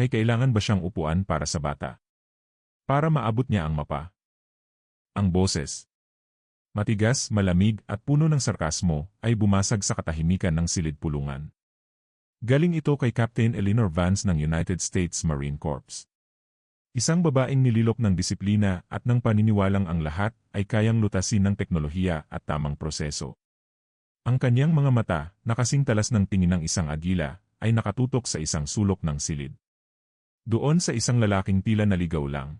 may kailangan ba siyang upuan para sa bata? Para maabot niya ang mapa. Ang boses. Matigas, malamig at puno ng sarkasmo ay bumasag sa katahimikan ng silid pulungan. Galing ito kay Captain Eleanor Vance ng United States Marine Corps. Isang babaeng nililok ng disiplina at ng paniniwalang ang lahat ay kayang lutasin ng teknolohiya at tamang proseso. Ang kanyang mga mata, nakasing talas ng tingin ng isang agila, ay nakatutok sa isang sulok ng silid. Doon sa isang lalaking tila naligaw lang.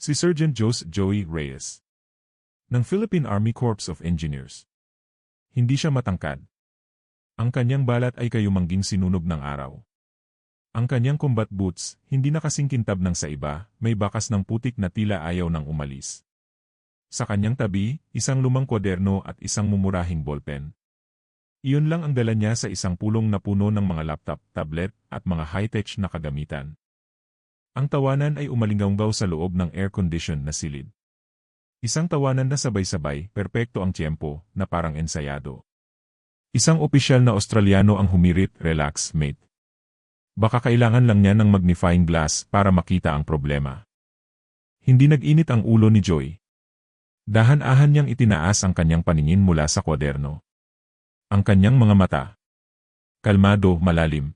Si Sergeant Jose Joey Reyes. Ng Philippine Army Corps of Engineers. Hindi siya matangkad. Ang kanyang balat ay kayumangging sinunog ng araw. Ang kanyang combat boots, hindi nakasingkintab ng sa iba, may bakas ng putik na tila ayaw nang umalis. Sa kanyang tabi, isang lumang kwaderno at isang mumurahing ballpen. Iyon lang ang dala niya sa isang pulong na puno ng mga laptop, tablet, at mga high-tech na kagamitan. Ang tawanan ay umalinggaw sa loob ng air-conditioned na silid. Isang tawanan na sabay-sabay, perpekto ang tiyempo, na parang ensayado. Isang opisyal na Australiano ang humirit, relax, mate. Baka kailangan lang niya ng magnifying glass para makita ang problema. Hindi nag-init ang ulo ni Joy. Dahan-ahan niyang itinaas ang kanyang paningin mula sa kwaderno. Ang kanyang mga mata. Kalmado, malalim.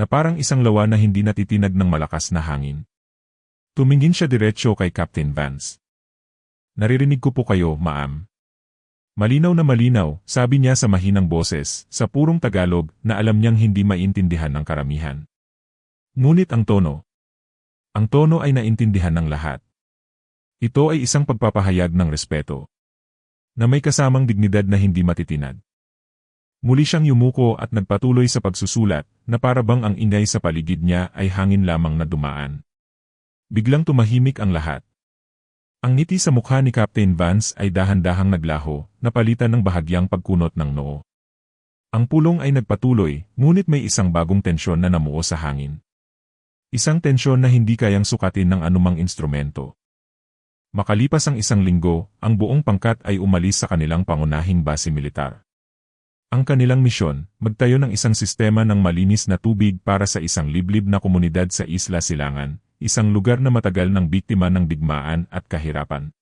Na parang isang lawa na hindi natitinag ng malakas na hangin. Tumingin siya diretsyo kay Captain Vance. Naririnig ko po kayo, maam. Malinaw na malinaw, sabi niya sa mahinang boses, sa purong Tagalog, na alam niyang hindi maintindihan ng karamihan. Ngunit ang tono. Ang tono ay naintindihan ng lahat. Ito ay isang pagpapahayag ng respeto. Na may kasamang dignidad na hindi matitinag. Muli siyang yumuko at nagpatuloy sa pagsusulat, na parabang ang ingay sa paligid niya ay hangin lamang na dumaan. Biglang tumahimik ang lahat. Ang ngiti sa mukha ni Captain Vance ay dahan-dahang naglaho, napalitan ng bahagyang pagkunot ng noo. Ang pulong ay nagpatuloy, ngunit may isang bagong tensyon na namuo sa hangin. Isang tensyon na hindi kayang sukatin ng anumang instrumento. Makalipas ang isang linggo, ang buong pangkat ay umalis sa kanilang pangunahing base militar. Ang kanilang misyon, magtayo ng isang sistema ng malinis na tubig para sa isang liblib na komunidad sa Isla Silangan, isang lugar na matagal ng biktima ng digmaan at kahirapan.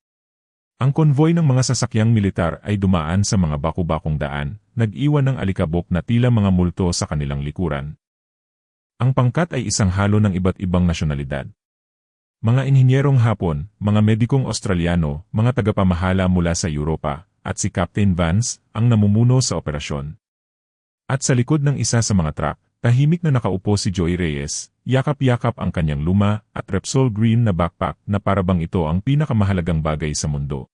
Ang konvoy ng mga sasakyang militar ay dumaan sa mga baku-bakong daan, nag-iwan ng alikabok na tila mga multo sa kanilang likuran. Ang pangkat ay isang halo ng iba't ibang nasyonalidad. Mga inhinyerong Hapon, mga medikong Australiano, mga tagapamahala mula sa Europa, at si Captain Vance, ang namumuno sa operasyon. At sa likod ng isa sa mga truck, tahimik na nakaupo si Joy Reyes, Yakap-yakap ang kanyang luma at Repsol Green na backpack na parabang ito ang pinakamahalagang bagay sa mundo.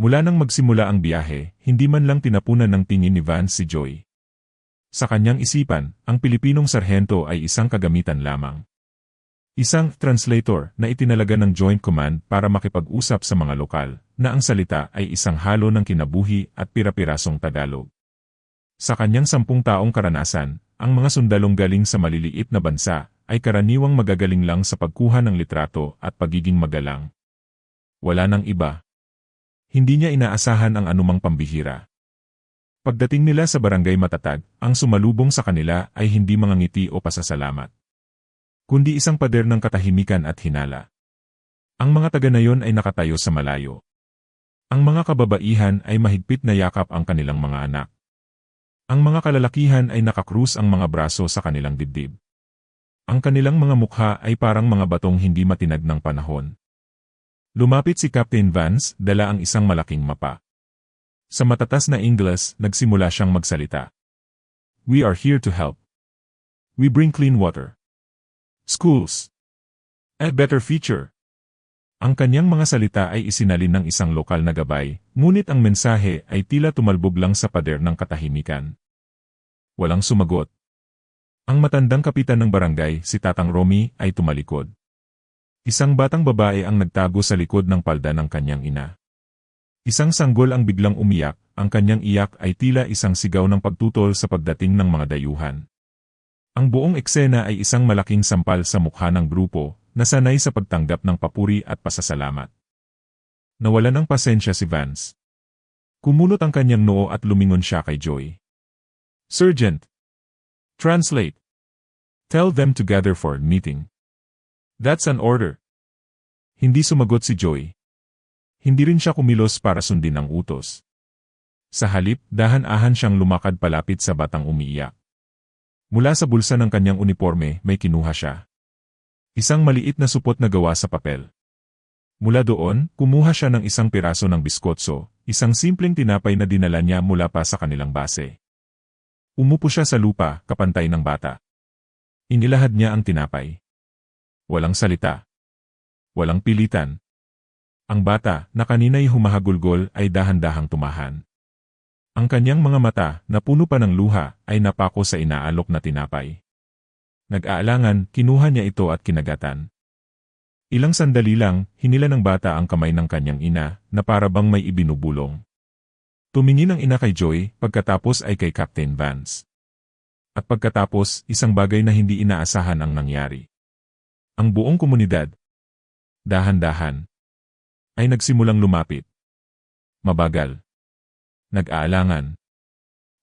Mula nang magsimula ang biyahe, hindi man lang tinapunan ng tingin ni Vance si Joy. Sa kanyang isipan, ang Pilipinong sarhento ay isang kagamitan lamang. Isang translator na itinalaga ng Joint Command para makipag-usap sa mga lokal, na ang salita ay isang halo ng kinabuhi at pirapirasong Tagalog. Sa kanyang sampung taong karanasan, ang mga sundalong galing sa maliliit na bansa ay karaniwang magagaling lang sa pagkuha ng litrato at pagiging magalang. Wala nang iba. Hindi niya inaasahan ang anumang pambihira. Pagdating nila sa barangay matatag, ang sumalubong sa kanila ay hindi mga ngiti o pasasalamat. Kundi isang pader ng katahimikan at hinala. Ang mga taga na yon ay nakatayo sa malayo. Ang mga kababaihan ay mahigpit na yakap ang kanilang mga anak. Ang mga kalalakihan ay nakakrus ang mga braso sa kanilang dibdib. Ang kanilang mga mukha ay parang mga batong hindi matinag ng panahon. Lumapit si Captain Vance, dala ang isang malaking mapa. Sa matatas na Ingles, nagsimula siyang magsalita. We are here to help. We bring clean water. Schools. A better future. Ang kanyang mga salita ay isinalin ng isang lokal na gabay, ngunit ang mensahe ay tila tumalbog lang sa pader ng katahimikan. Walang sumagot. Ang matandang kapitan ng barangay, si Tatang Romy, ay tumalikod. Isang batang babae ang nagtago sa likod ng palda ng kanyang ina. Isang sanggol ang biglang umiyak, ang kanyang iyak ay tila isang sigaw ng pagtutol sa pagdating ng mga dayuhan. Ang buong eksena ay isang malaking sampal sa mukha ng grupo, na sanay sa pagtanggap ng papuri at pasasalamat. Nawala ng pasensya si Vance. Kumunot ang kanyang noo at lumingon siya kay Joy. Sergeant. Translate. Tell them to gather for a meeting. That's an order. Hindi sumagot si Joy. Hindi rin siya kumilos para sundin ang utos. Sa halip, dahan-ahan siyang lumakad palapit sa batang umiiyak. Mula sa bulsa ng kanyang uniforme, may kinuha siya. Isang maliit na supot na gawa sa papel. Mula doon, kumuha siya ng isang piraso ng biskotso, isang simpleng tinapay na dinala niya mula pa sa kanilang base. Umupo siya sa lupa, kapantay ng bata. Inilahad niya ang tinapay. Walang salita. Walang pilitan. Ang bata, na kanina'y humahagulgol, ay dahan-dahang tumahan. Ang kanyang mga mata, na puno pa ng luha, ay napako sa inaalok na tinapay. Nag-aalangan, kinuha niya ito at kinagatan. Ilang sandali lang, hinila ng bata ang kamay ng kanyang ina, na para bang may ibinubulong. Tumingin ang ina kay Joy, pagkatapos ay kay Captain Vance. At pagkatapos, isang bagay na hindi inaasahan ang nangyari. Ang buong komunidad, dahan-dahan, ay nagsimulang lumapit. Mabagal. Nag-aalangan.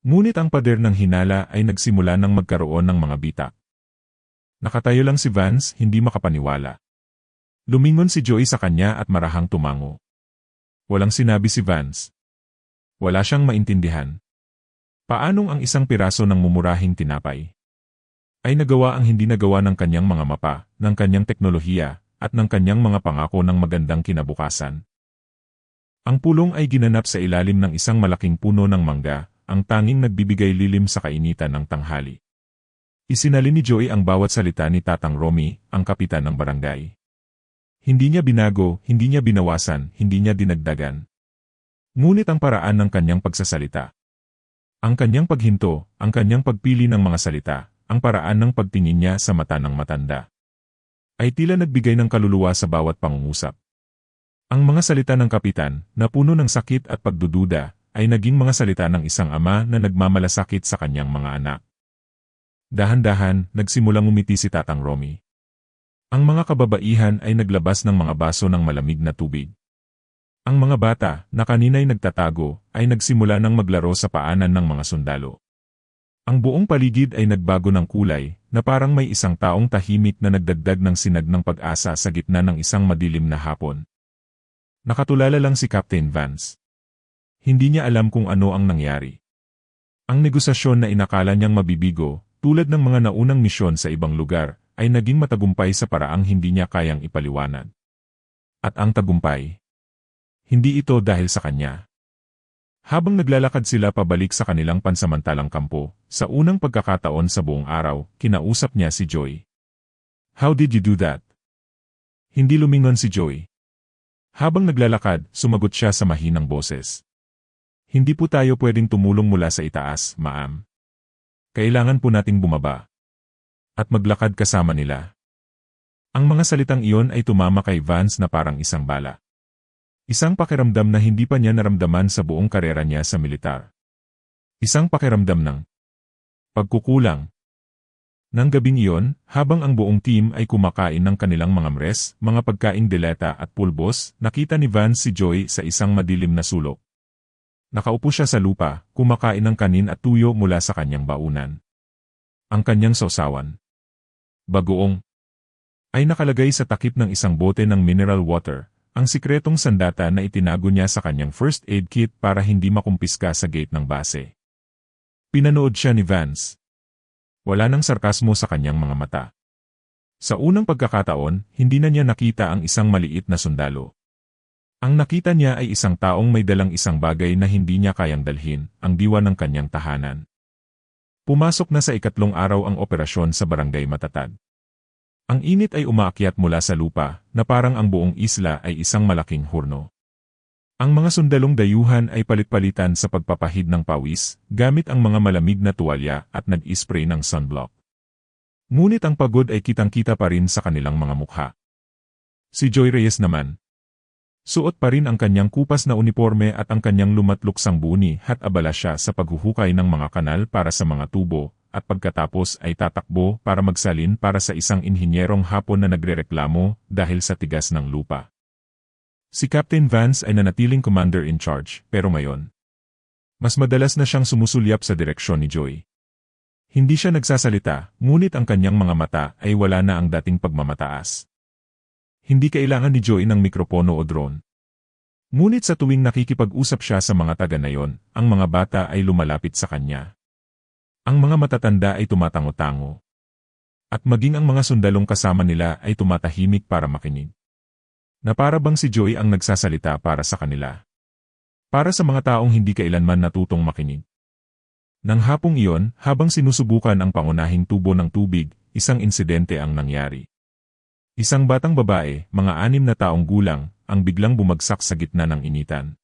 Ngunit ang pader ng hinala ay nagsimula ng magkaroon ng mga bitak. Nakatayo lang si Vance, hindi makapaniwala. Lumingon si Joy sa kanya at marahang tumango. Walang sinabi si Vance. Wala siyang maintindihan. Paanong ang isang piraso ng mumurahing tinapay ay nagawa ang hindi nagawa ng kanyang mga mapa, ng kanyang teknolohiya, at ng kanyang mga pangako ng magandang kinabukasan. Ang pulong ay ginanap sa ilalim ng isang malaking puno ng mangga, ang tanging nagbibigay lilim sa kainitan ng tanghali. Isinali ni Joey ang bawat salita ni Tatang Romy, ang kapitan ng barangay. Hindi niya binago, hindi niya binawasan, hindi niya dinagdagan. Ngunit ang paraan ng kanyang pagsasalita. Ang kanyang paghinto, ang kanyang pagpili ng mga salita, ang paraan ng pagtingin niya sa mata ng matanda. Ay tila nagbigay ng kaluluwa sa bawat pangungusap. Ang mga salita ng kapitan, na puno ng sakit at pagdududa, ay naging mga salita ng isang ama na nagmamalasakit sa kanyang mga anak. Dahan-dahan, nagsimulang umiti si Tatang Romy. Ang mga kababaihan ay naglabas ng mga baso ng malamig na tubig. Ang mga bata, na kanina'y nagtatago, ay nagsimula ng maglaro sa paanan ng mga sundalo. Ang buong paligid ay nagbago ng kulay, na parang may isang taong tahimik na nagdagdag ng sinag ng pag-asa sa gitna ng isang madilim na hapon. Nakatulala lang si Captain Vance. Hindi niya alam kung ano ang nangyari. Ang negosasyon na inakala niyang mabibigo, tulad ng mga naunang misyon sa ibang lugar, ay naging matagumpay sa paraang hindi niya kayang ipaliwanag. At ang tagumpay, hindi ito dahil sa kanya. Habang naglalakad sila pabalik sa kanilang pansamantalang kampo, sa unang pagkakataon sa buong araw, kinausap niya si Joy. How did you do that? Hindi lumingon si Joy. Habang naglalakad, sumagot siya sa mahinang boses. Hindi po tayo pwedeng tumulong mula sa itaas, maam. Kailangan po nating bumaba at maglakad kasama nila. Ang mga salitang iyon ay tumama kay Vance na parang isang bala. Isang pakiramdam na hindi pa niya naramdaman sa buong karera niya sa militar. Isang pakiramdam ng pagkukulang. Nang gabing iyon, habang ang buong team ay kumakain ng kanilang mga mres, mga pagkaing deleta at pulbos, nakita ni Vance si Joy sa isang madilim na sulok. Nakaupo siya sa lupa, kumakain ng kanin at tuyo mula sa kanyang baunan. Ang kanyang sausawan bagoong, ay nakalagay sa takip ng isang bote ng mineral water, ang sikretong sandata na itinago niya sa kanyang first aid kit para hindi makumpiska sa gate ng base. Pinanood siya ni Vance. Wala nang sarkasmo sa kanyang mga mata. Sa unang pagkakataon, hindi na niya nakita ang isang maliit na sundalo. Ang nakita niya ay isang taong may dalang isang bagay na hindi niya kayang dalhin, ang diwa ng kanyang tahanan. Pumasok na sa ikatlong araw ang operasyon sa barangay Matatag. Ang init ay umaakyat mula sa lupa, na parang ang buong isla ay isang malaking hurno. Ang mga sundalong dayuhan ay palit-palitan sa pagpapahid ng pawis, gamit ang mga malamig na tuwalya at nag-spray ng sunblock. Ngunit ang pagod ay kitang-kita pa rin sa kanilang mga mukha. Si Joy Reyes naman, Suot pa rin ang kanyang kupas na uniforme at ang kanyang lumatluksang buni at abala siya sa paghuhukay ng mga kanal para sa mga tubo, at pagkatapos ay tatakbo para magsalin para sa isang inhinyerong hapon na nagrereklamo dahil sa tigas ng lupa. Si Captain Vance ay nanatiling commander in charge, pero ngayon, mas madalas na siyang sumusulyap sa direksyon ni Joy. Hindi siya nagsasalita, ngunit ang kanyang mga mata ay wala na ang dating pagmamataas. Hindi kailangan ni Joy ng mikropono o drone. Ngunit sa tuwing nakikipag-usap siya sa mga taga na yon, ang mga bata ay lumalapit sa kanya. Ang mga matatanda ay tumatango-tango. At maging ang mga sundalong kasama nila ay tumatahimik para makinig. Na para bang si Joy ang nagsasalita para sa kanila. Para sa mga taong hindi kailanman natutong makinig. Nang hapong iyon, habang sinusubukan ang pangunahing tubo ng tubig, isang insidente ang nangyari. Isang batang babae, mga anim na taong gulang, ang biglang bumagsak sa gitna ng initan.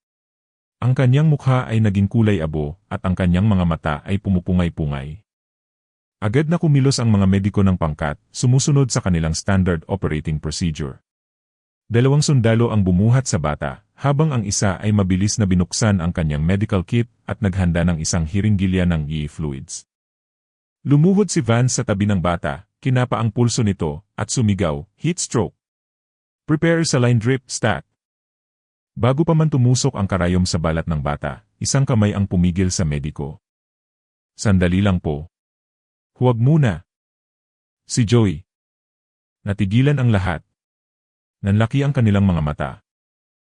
Ang kanyang mukha ay naging kulay abo at ang kanyang mga mata ay pumupungay-pungay. Agad na kumilos ang mga mediko ng pangkat, sumusunod sa kanilang standard operating procedure. Dalawang sundalo ang bumuhat sa bata, habang ang isa ay mabilis na binuksan ang kanyang medical kit at naghanda ng isang hiringgilya ng EE fluids. Lumuhod si Vance sa tabi ng bata, kinapa ang pulso nito, at sumigaw, heat stroke. Prepare saline drip, stat. Bago pa man tumusok ang karayom sa balat ng bata, isang kamay ang pumigil sa mediko. Sandali lang po. Huwag muna. Si Joey. Natigilan ang lahat. Nanlaki ang kanilang mga mata.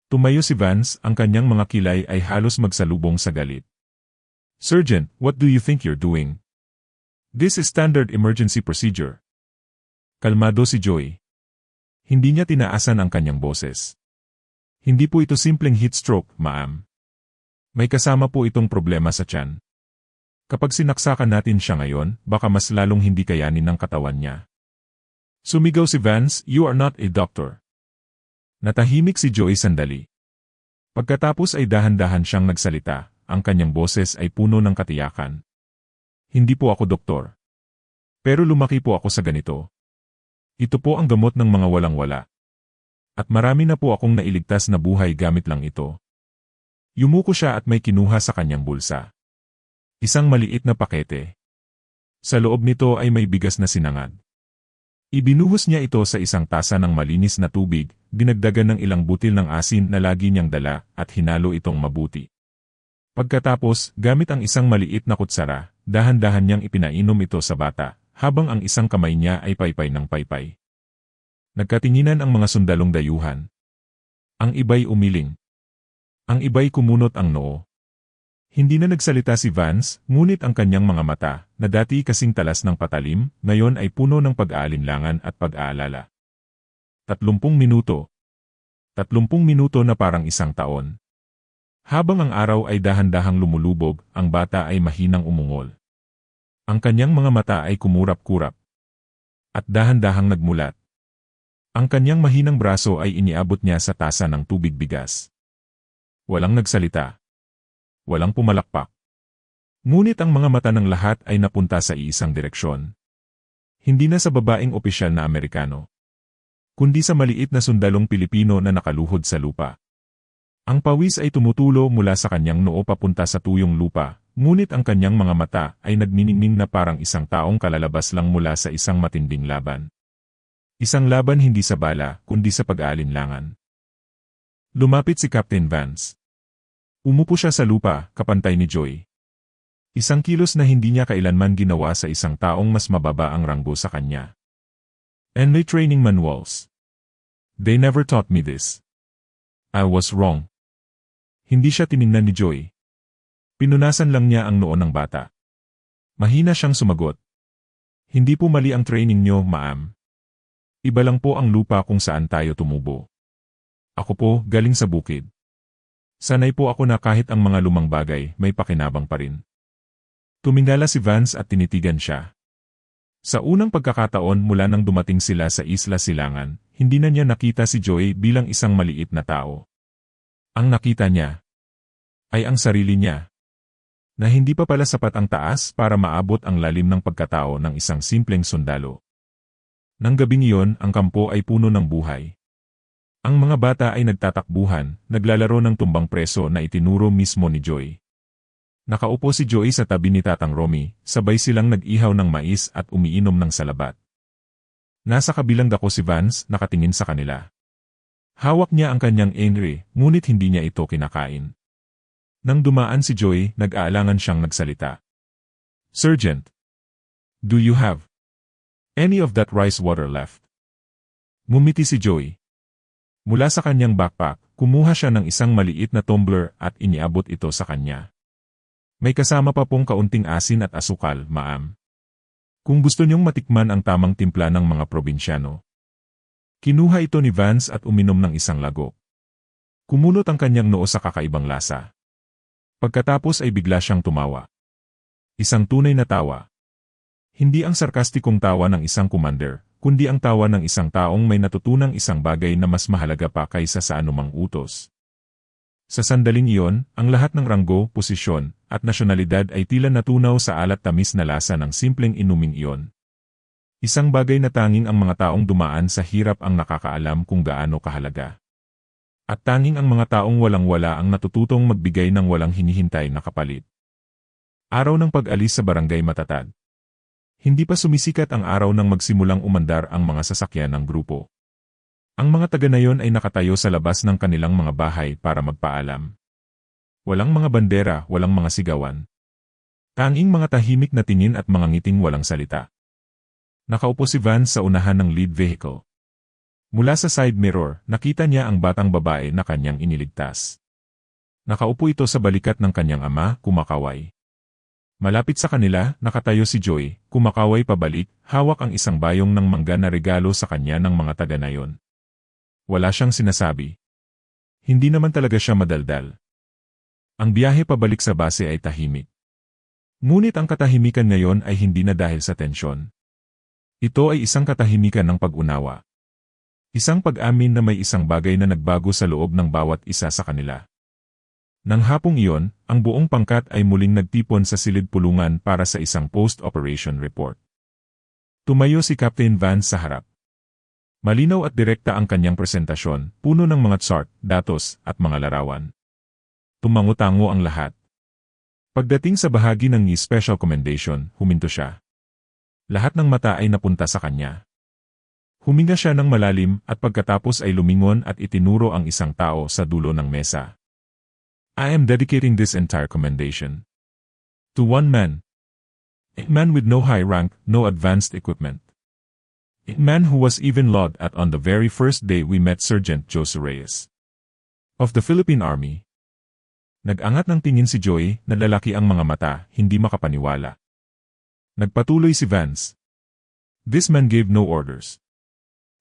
Tumayo si Vance, ang kanyang mga kilay ay halos magsalubong sa galit. Surgeon, what do you think you're doing? This is standard emergency procedure. Kalmado si Joey. Hindi niya tinaasan ang kanyang boses. Hindi po ito simpleng heat stroke, ma'am. May kasama po itong problema sa tiyan. Kapag sinaksakan natin siya ngayon, baka mas lalong hindi kayanin ng katawan niya. Sumigaw si Vance, you are not a doctor. Natahimik si Joey sandali. Pagkatapos ay dahan-dahan siyang nagsalita, ang kanyang boses ay puno ng katiyakan. Hindi po ako doktor. Pero lumaki po ako sa ganito. Ito po ang gamot ng mga walang-wala. At marami na po akong nailigtas na buhay gamit lang ito. Yumuko siya at may kinuha sa kanyang bulsa. Isang maliit na pakete. Sa loob nito ay may bigas na sinangad. Ibinuhos niya ito sa isang tasa ng malinis na tubig, dinagdagan ng ilang butil ng asin na lagi niyang dala, at hinalo itong mabuti. Pagkatapos, gamit ang isang maliit na kutsara, dahan-dahan niyang ipinainom ito sa bata, habang ang isang kamay niya ay paypay ng paypay. Nagkatinginan ang mga sundalong dayuhan. Ang iba'y umiling. Ang iba'y kumunot ang noo. Hindi na nagsalita si Vance, ngunit ang kanyang mga mata, na dati kasing talas ng patalim, ngayon ay puno ng pag-aalinlangan at pag-aalala. Tatlumpung minuto. Tatlumpung minuto na parang isang taon. Habang ang araw ay dahan-dahang lumulubog, ang bata ay mahinang umungol. Ang kanyang mga mata ay kumurap-kurap. At dahan-dahang nagmulat. Ang kanyang mahinang braso ay iniabot niya sa tasa ng tubig bigas. Walang nagsalita. Walang pumalakpak. Ngunit ang mga mata ng lahat ay napunta sa iisang direksyon. Hindi na sa babaeng opisyal na Amerikano. Kundi sa maliit na sundalong Pilipino na nakaluhod sa lupa. Ang pawis ay tumutulo mula sa kanyang noo papunta sa tuyong lupa, Ngunit ang kanyang mga mata ay nagniningning na parang isang taong kalalabas lang mula sa isang matinding laban. Isang laban hindi sa bala, kundi sa pag-aalinlangan. Lumapit si Captain Vance. Umupo siya sa lupa, kapantay ni Joy. Isang kilos na hindi niya kailanman ginawa sa isang taong mas mababa ang ranggo sa kanya. My training manuals. They never taught me this. I was wrong. Hindi siya tiningnan ni Joy. Pinunasan lang niya ang noo ng bata. Mahina siyang sumagot. Hindi po mali ang training niyo, ma'am. Iba lang po ang lupa kung saan tayo tumubo. Ako po, galing sa bukid. Sanay po ako na kahit ang mga lumang bagay, may pakinabang pa rin. Tumingala si Vance at tinitigan siya. Sa unang pagkakataon mula nang dumating sila sa Isla Silangan, hindi na niya nakita si Joey bilang isang maliit na tao. Ang nakita niya ay ang sarili niya na hindi pa pala sapat ang taas para maabot ang lalim ng pagkatao ng isang simpleng sundalo. Nang gabing iyon, ang kampo ay puno ng buhay. Ang mga bata ay nagtatakbuhan, naglalaro ng tumbang preso na itinuro mismo ni Joy. Nakaupo si Joy sa tabi ni Tatang Romy, sabay silang nag-ihaw ng mais at umiinom ng salabat. Nasa kabilang dako si Vance, nakatingin sa kanila. Hawak niya ang kanyang Henry, ngunit hindi niya ito kinakain. Nang dumaan si Joy, nag-aalangan siyang nagsalita. Sergeant. Do you have any of that rice water left? Mumiti si Joey. Mula sa kanyang backpack, kumuha siya ng isang maliit na tumbler at iniabot ito sa kanya. May kasama pa pong kaunting asin at asukal, maam. Kung gusto niyong matikman ang tamang timpla ng mga probinsyano. Kinuha ito ni Vance at uminom ng isang lagok. Kumunot ang kanyang noo sa kakaibang lasa. Pagkatapos ay bigla siyang tumawa. Isang tunay na tawa. Hindi ang sarkastikong tawa ng isang commander, kundi ang tawa ng isang taong may natutunang isang bagay na mas mahalaga pa kaysa sa anumang utos. Sa sandaling iyon, ang lahat ng ranggo, posisyon, at nasyonalidad ay tila natunaw sa alat tamis na lasa ng simpleng inuming iyon. Isang bagay na tanging ang mga taong dumaan sa hirap ang nakakaalam kung gaano kahalaga. At tanging ang mga taong walang-wala ang natututong magbigay ng walang hinihintay na kapalit. Araw ng pag-alis sa barangay matatag. Hindi pa sumisikat ang araw nang magsimulang umandar ang mga sasakyan ng grupo. Ang mga taga na yon ay nakatayo sa labas ng kanilang mga bahay para magpaalam. Walang mga bandera, walang mga sigawan. Tanging mga tahimik na tingin at mga ngiting walang salita. Nakaupo si Van sa unahan ng lead vehicle. Mula sa side mirror, nakita niya ang batang babae na kanyang iniligtas. Nakaupo ito sa balikat ng kanyang ama, kumakaway. Malapit sa kanila, nakatayo si Joy, kumakaway pabalik, hawak ang isang bayong ng mangga na regalo sa kanya ng mga taga na yon. Wala siyang sinasabi. Hindi naman talaga siya madaldal. Ang biyahe pabalik sa base ay tahimik. Ngunit ang katahimikan ngayon ay hindi na dahil sa tensyon. Ito ay isang katahimikan ng pag-unawa. Isang pag-amin na may isang bagay na nagbago sa loob ng bawat isa sa kanila. Nang hapong iyon, ang buong pangkat ay muling nagtipon sa silid pulungan para sa isang post-operation report. Tumayo si Captain Vance sa harap. Malinaw at direkta ang kanyang presentasyon, puno ng mga chart, datos, at mga larawan. Tumango-tango ang lahat. Pagdating sa bahagi ng special commendation, huminto siya. Lahat ng mata ay napunta sa kanya. Huminga siya ng malalim at pagkatapos ay lumingon at itinuro ang isang tao sa dulo ng mesa. I am dedicating this entire commendation to one man. A man with no high rank, no advanced equipment. A man who was even lauded at on the very first day we met Sergeant Jose Reyes. Of the Philippine Army, Nag-angat ng tingin si Joy na lalaki ang mga mata, hindi makapaniwala. Nagpatuloy si Vance. This man gave no orders.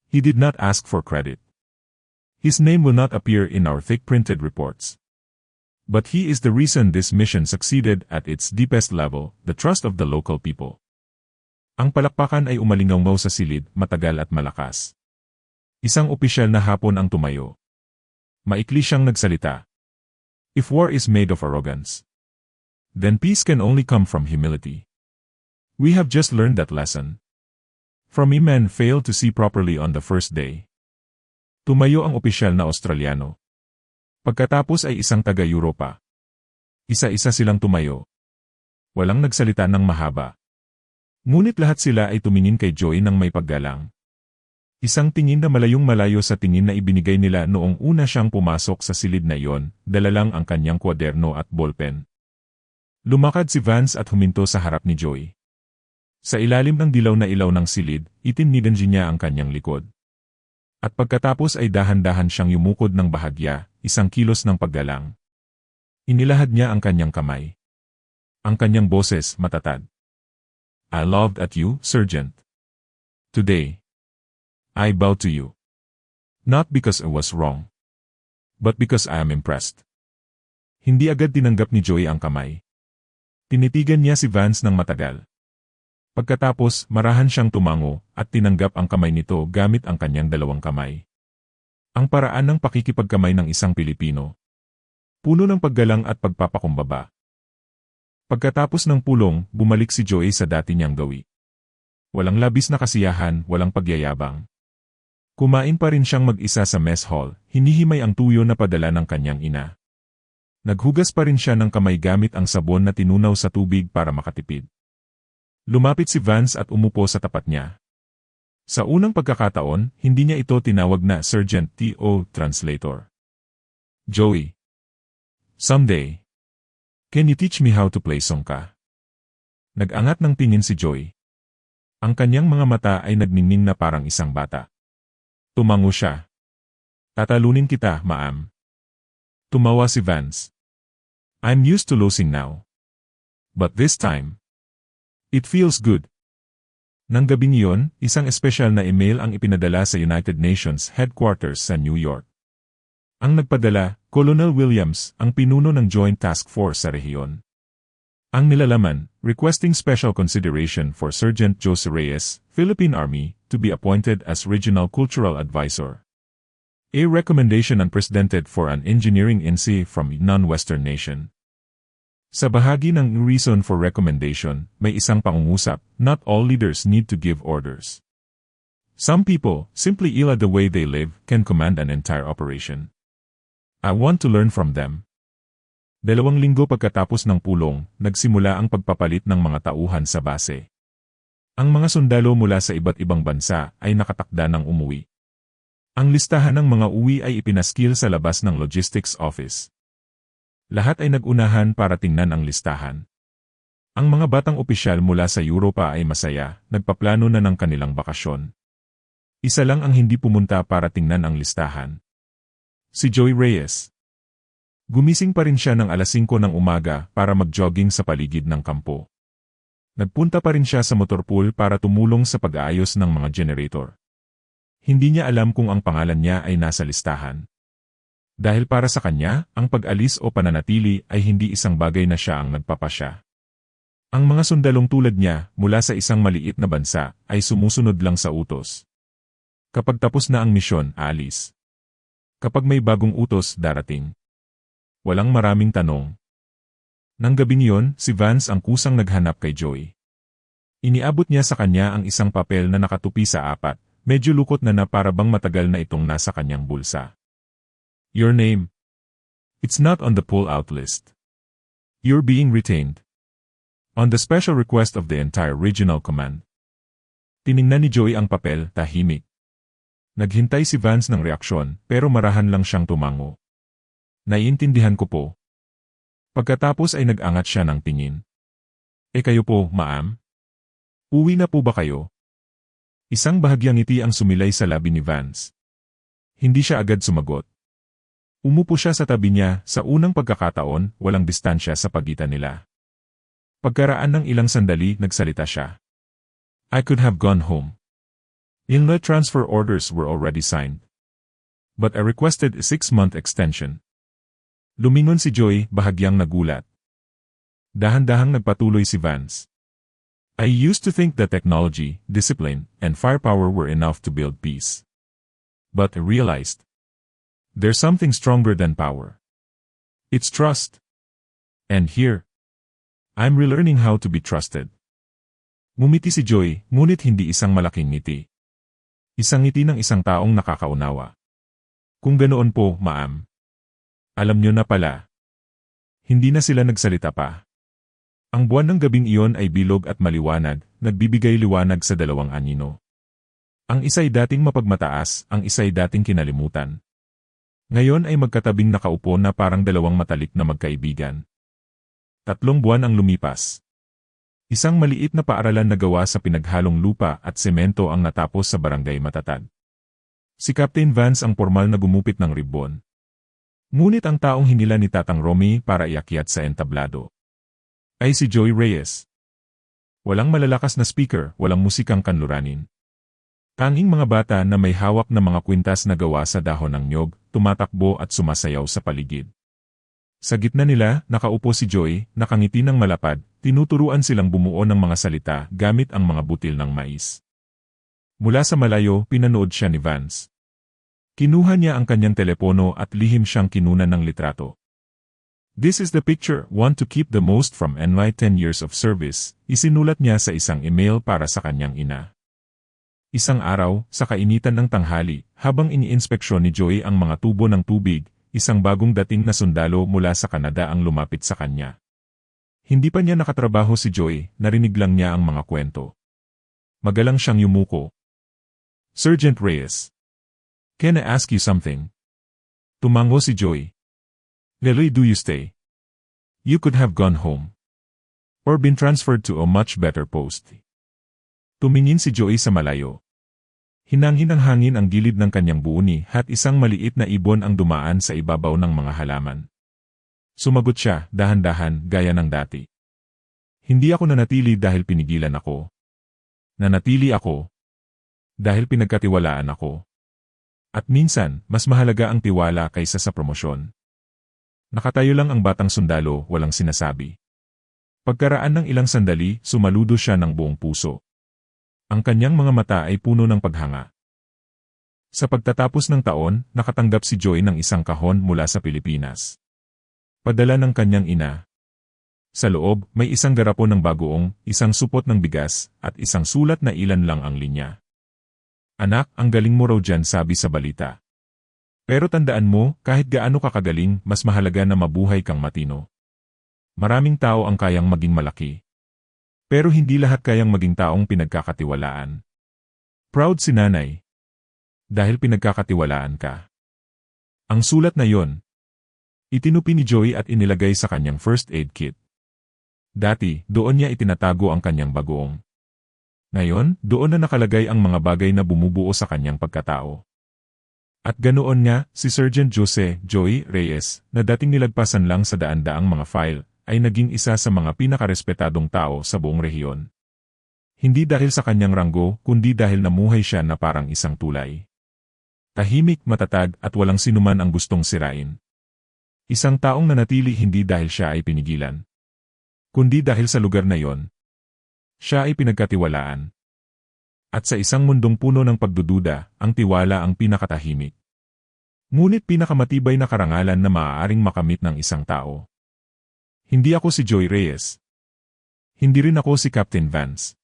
He did not ask for credit. His name will not appear in our thick printed reports. But he is the reason this mission succeeded at its deepest level, the trust of the local people. Ang palakpakan ay umalingaw sa silid, matagal at malakas. Isang opisyal na hapon ang tumayo. Maikli siyang nagsalita. If war is made of arrogance, then peace can only come from humility. We have just learned that lesson. From me men failed to see properly on the first day. Tumayo ang opisyal na Australiano. Pagkatapos ay isang taga-Europa. Isa-isa silang tumayo. Walang nagsalita ng mahaba. Ngunit lahat sila ay tumingin kay Joy ng may paggalang. Isang tingin na malayong malayo sa tingin na ibinigay nila noong una siyang pumasok sa silid na iyon, dala lang ang kanyang kwaderno at ballpen. Lumakad si Vance at huminto sa harap ni Joy. Sa ilalim ng dilaw na ilaw ng silid, itinidanji niya ang kanyang likod. At pagkatapos ay dahan-dahan siyang yumukod ng bahagya, isang kilos ng paggalang. Inilahad niya ang kanyang kamay. Ang kanyang boses matatag. I loved at you, Sergeant. Today, I bow to you. Not because I was wrong. But because I am impressed. Hindi agad tinanggap ni Joy ang kamay. Tinitigan niya si Vance ng matagal. Pagkatapos, marahan siyang tumango at tinanggap ang kamay nito gamit ang kanyang dalawang kamay. Ang paraan ng pakikipagkamay ng isang Pilipino. Puno ng paggalang at pagpapakumbaba. Pagkatapos ng pulong, bumalik si Joy sa dati niyang gawi. Walang labis na kasiyahan, walang pagyayabang. Kumain pa rin siyang mag-isa sa mess hall, hinihimay ang tuyo na padala ng kanyang ina. Naghugas pa rin siya ng kamay gamit ang sabon na tinunaw sa tubig para makatipid. Lumapit si Vance at umupo sa tapat niya. Sa unang pagkakataon, hindi niya ito tinawag na Sergeant T.O. Translator. Joey. Someday. Can you teach me how to play songka? Nag-angat ng tingin si Joey. Ang kanyang mga mata ay nagninning na parang isang bata. Tumango siya. Tatalunin kita, ma'am. Tumawa si Vance. I'm used to losing now. But this time, it feels good. Nang gabing iyon, isang espesyal na email ang ipinadala sa United Nations headquarters sa New York. Ang nagpadala, Colonel Williams, ang pinuno ng Joint Task Force sa rehiyon. Ang nilalaman, requesting special consideration for Sergeant Jose Reyes, Philippine Army, to be appointed as Regional Cultural Advisor. A recommendation unprecedented for an engineering NC from non-Western nation. Sa bahagi ng reason for recommendation, may isang pangungusap, not all leaders need to give orders. Some people, simply ill at the way they live, can command an entire operation. I want to learn from them. Dalawang linggo pagkatapos ng pulong, nagsimula ang pagpapalit ng mga tauhan sa base. Ang mga sundalo mula sa iba't ibang bansa ay nakatakda ng umuwi. Ang listahan ng mga uwi ay ipinaskil sa labas ng logistics office. Lahat ay nagunahan para tingnan ang listahan. Ang mga batang opisyal mula sa Europa ay masaya, nagpaplano na ng kanilang bakasyon. Isa lang ang hindi pumunta para tingnan ang listahan. Si Joy Reyes. Gumising pa rin siya ng alas 5 ng umaga para mag-jogging sa paligid ng kampo. Nagpunta pa rin siya sa motorpool para tumulong sa pag-aayos ng mga generator. Hindi niya alam kung ang pangalan niya ay nasa listahan. Dahil para sa kanya, ang pag-alis o pananatili ay hindi isang bagay na siya ang nagpapasya. Ang mga sundalong tulad niya, mula sa isang maliit na bansa, ay sumusunod lang sa utos. Kapag tapos na ang misyon, alis. Kapag may bagong utos, darating. Walang maraming tanong. Nang gabing iyon, si Vance ang kusang naghanap kay Joy. Iniabot niya sa kanya ang isang papel na nakatupi sa apat, medyo lukot na na para bang matagal na itong nasa kanyang bulsa. Your name. It's not on the pull-out list. You're being retained. On the special request of the entire regional command. Tiningnan ni Joy ang papel, tahimik. Naghintay si Vance ng reaksyon, pero marahan lang siyang tumango. Naiintindihan ko po. Pagkatapos ay nag-angat siya ng tingin. E kayo po, maam? Uwi na po ba kayo? Isang bahagyang ngiti ang sumilay sa labi ni Vance. Hindi siya agad sumagot. Umupo siya sa tabi niya, sa unang pagkakataon, walang distansya sa pagitan nila. Pagkaraan ng ilang sandali, nagsalita siya. I could have gone home. Inlet transfer orders were already signed. But I requested a six-month extension. Lumingon si Joy, bahagyang nagulat. Dahan-dahang nagpatuloy si Vance. I used to think that technology, discipline, and firepower were enough to build peace. But I realized, there's something stronger than power. It's trust. And here, I'm relearning how to be trusted. Ngumiti si Joy, ngunit hindi isang malaking ngiti. Isang ngiti ng isang taong nakakaunawa. Kung ganoon po, maam, alam nyo na pala. Hindi na sila nagsalita pa. Ang buwan ng gabing iyon ay bilog at maliwanag, nagbibigay liwanag sa dalawang anino. Ang isa'y dating mapagmataas, ang isa'y dating kinalimutan. Ngayon ay magkatabing nakaupo na parang dalawang matalik na magkaibigan. Tatlong buwan ang lumipas. Isang maliit na paaralan na gawa sa pinaghalong lupa at semento ang natapos sa barangay Matatag. Si Captain Vance ang formal na gumupit ng ribbon. Ngunit ang taong hinila ni Tatang Romy para iakyat sa entablado ay si Joy Reyes. Walang malalakas na speaker, walang musikang kanluranin. Tanging mga bata na may hawak na mga kwintas na gawa sa dahon ng nyog, tumatakbo at sumasayaw sa paligid. Sa gitna nila, nakaupo si Joy, nakangiti ng malapad, tinuturuan silang bumuo ng mga salita gamit ang mga butil ng mais. Mula sa malayo, pinanood siya ni Vance. Kinuha niya ang kanyang telepono at lihim siyang kinunan ng litrato. This is the picture, want to keep the most from NY 10 years of service, isinulat niya sa isang email para sa kanyang ina. Isang araw, sa kainitan ng tanghali, habang iniinspeksyon ni Joy ang mga tubo ng tubig, isang bagong dating na sundalo mula sa Canada ang lumapit sa kanya. Hindi pa niya nakatrabaho si Joy, narinig lang niya ang mga kwento. Magalang siyang yumuko. Sergeant Reyes, Can I ask you something? Tumango si Joy. Lily do you stay? You could have gone home. Or been transferred to a much better post. Tumingin si Joey sa malayo. Hinangin ng hangin ang gilid ng kanyang buuni at isang maliit na ibon ang dumaan sa ibabaw ng mga halaman. Sumagot siya, dahan-dahan, gaya ng dati. Hindi ako nanatili dahil pinigilan ako. Nanatili ako. Dahil pinagkatiwalaan ako. At minsan, mas mahalaga ang tiwala kaysa sa promosyon. Nakatayo lang ang batang sundalo, walang sinasabi. Pagkaraan ng ilang sandali, sumaludo siya ng buong puso. Ang kanyang mga mata ay puno ng paghanga. Sa pagtatapos ng taon, nakatanggap si Joy ng isang kahon mula sa Pilipinas. Padala ng kanyang ina. Sa loob, may isang garapon ng bagoong, isang supot ng bigas, at isang sulat na ilan lang ang linya. Anak, ang galing mo raw dyan sabi sa balita. Pero tandaan mo, kahit gaano ka kagaling, mas mahalaga na mabuhay kang matino. Maraming tao ang kayang maging malaki. Pero hindi lahat kayang maging taong pinagkakatiwalaan. Proud si nanay. Dahil pinagkakatiwalaan ka. Ang sulat na yon, itinupi ni Joey at inilagay sa kanyang first aid kit. Dati, doon niya itinatago ang kanyang bagoong. Ngayon, doon na nakalagay ang mga bagay na bumubuo sa kanyang pagkatao. At ganoon nga, si Sergeant Jose Joey Reyes, na dating nilagpasan lang sa daan-daang mga file, ay naging isa sa mga pinakarespetadong tao sa buong rehiyon. Hindi dahil sa kanyang ranggo, kundi dahil namuhay siya na parang isang tulay. Tahimik, matatag, at walang sinuman ang gustong sirain. Isang taong nanatili hindi dahil siya ay pinigilan. Kundi dahil sa lugar na yon. Siya ay pinagkatiwalaan. At sa isang mundong puno ng pagdududa, ang tiwala ang pinakatahimik. Ngunit pinakamatibay na karangalan na maaaring makamit ng isang tao. Hindi ako si Joy Reyes. Hindi rin ako si Captain Vance.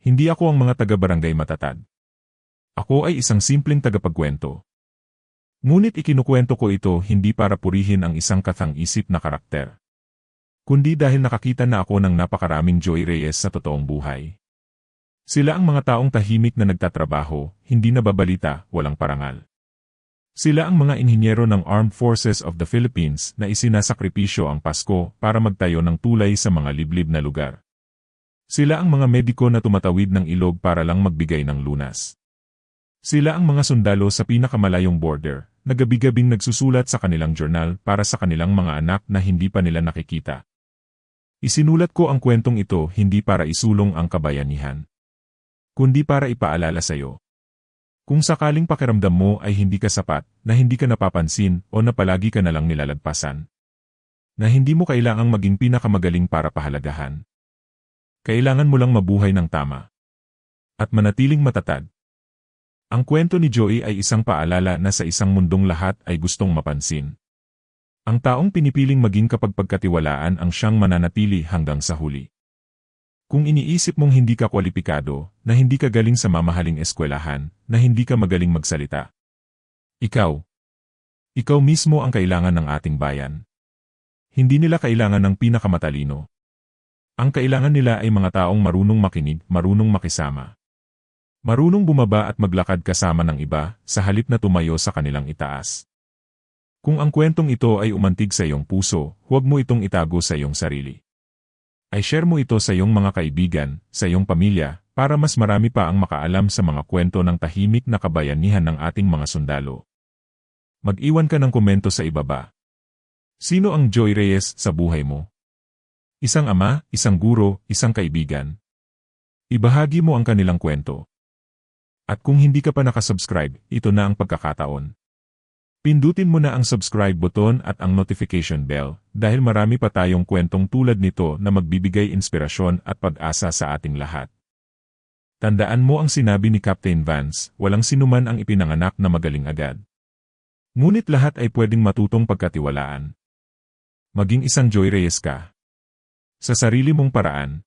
Hindi ako ang mga taga-barangay matatag. Ako ay isang simpleng tagapagkwento. Ngunit ikinukwento ko ito hindi para purihin ang isang kathang-isip na karakter. Kundi dahil nakakita na ako ng napakaraming Joy Reyes sa totoong buhay. Sila ang mga taong tahimik na nagtatrabaho, hindi nababalita, walang parangal. Sila ang mga inhinyero ng Armed Forces of the Philippines na isinasakripisyo ang Pasko para magtayo ng tulay sa mga liblib na lugar. Sila ang mga mediko na tumatawid ng ilog para lang magbigay ng lunas. Sila ang mga sundalo sa pinakamalayong border, na gabi-gabing nagsusulat sa kanilang journal para sa kanilang mga anak na hindi pa nila nakikita. Isinulat ko ang kwentong ito hindi para isulong ang kabayanihan, kundi para ipaalala sa iyo kung sakaling pakiramdam mo ay hindi ka sapat, na hindi ka napapansin o na palagi ka na lang nilalagpasan. Na hindi mo kailangang maging pinakamagaling para pahalagahan. Kailangan mo lang mabuhay ng tama. At manatiling matatag. Ang kwento ni Joey ay isang paalala na sa isang mundong lahat ay gustong mapansin. Ang taong pinipiling maging kapag pagkatiwalaan ang siyang mananatili hanggang sa huli. Kung iniisip mong hindi ka kwalipikado, na hindi ka galing sa mamahaling eskwelahan, na hindi ka magaling magsalita. Ikaw. Ikaw mismo ang kailangan ng ating bayan. Hindi nila kailangan ng pinakamatalino. Ang kailangan nila ay mga taong marunong makinig, marunong makisama. Marunong bumaba at maglakad kasama ng iba, sa halip na tumayo sa kanilang itaas. Kung ang kwentong ito ay umantig sa iyong puso, huwag mo itong itago sa iyong sarili ay share mo ito sa iyong mga kaibigan, sa iyong pamilya, para mas marami pa ang makaalam sa mga kwento ng tahimik na kabayanihan ng ating mga sundalo. Mag-iwan ka ng komento sa ibaba. Sino ang Joy Reyes sa buhay mo? Isang ama, isang guro, isang kaibigan. Ibahagi mo ang kanilang kwento. At kung hindi ka pa nakasubscribe, ito na ang pagkakataon. Pindutin mo na ang subscribe button at ang notification bell dahil marami pa tayong kwentong tulad nito na magbibigay inspirasyon at pag-asa sa ating lahat. Tandaan mo ang sinabi ni Captain Vance, walang sinuman ang ipinanganak na magaling agad. Ngunit lahat ay pwedeng matutong pagkatiwalaan. Maging isang Joy Reyes ka. Sa sarili mong paraan,